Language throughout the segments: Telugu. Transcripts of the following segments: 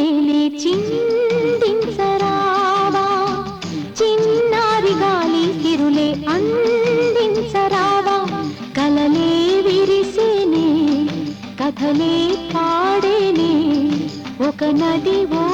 నేనే చిందించరావా చిన్నారి గాలి తిరులే అందించరావా కలలే విరిసేనే కథలే పాడేనే ఒక నది ఓ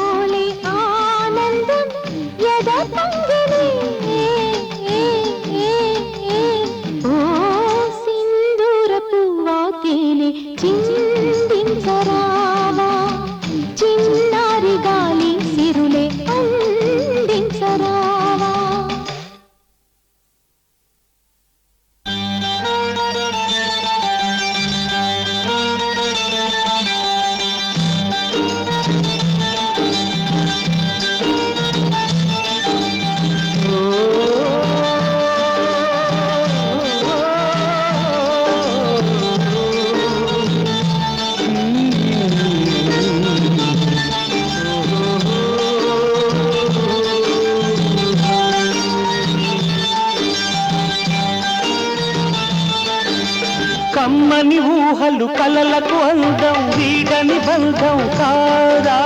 కమ్మని ఊహలు కలలకు అందం వీడని బంధం కాదా?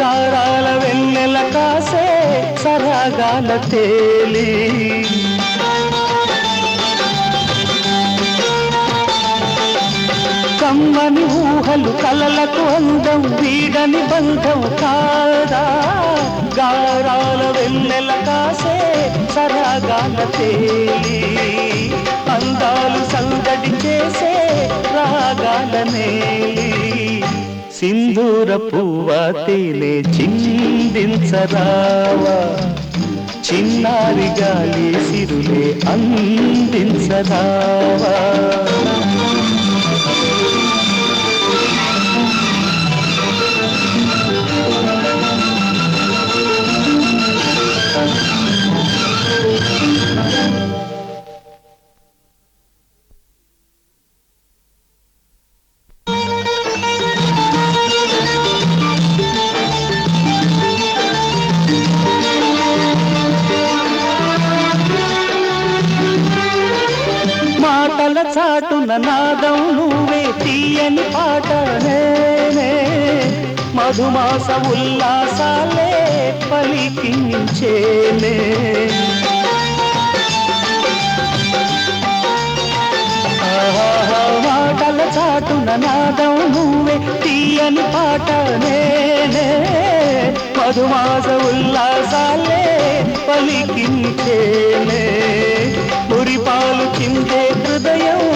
గారాల వెన్నెల కాసే సరాగాల తేలి. కమ్మని ఊహలు కలలకు అందం వీడని బంధం కాదా? గారాల వెన్నెల కాసే సరాగాల తేలి. అందాలు సందడి చేసే రాగాల నేలి సింధూర పువ్వ తేనె చిందించరావా. చిన్నారి గాలి సిరులే అందించరావా. మాటల చాటున నాదం నువ్వే తీయని పాట నేనే. మధుమాస ఉల్లాసాలే పలికించేనే. ఆహాహా, మాటల చాటున నాదం నువ్వే తీయని పాట నేనే. మధుమాస ఉల్లాసాలే పలికించేనే.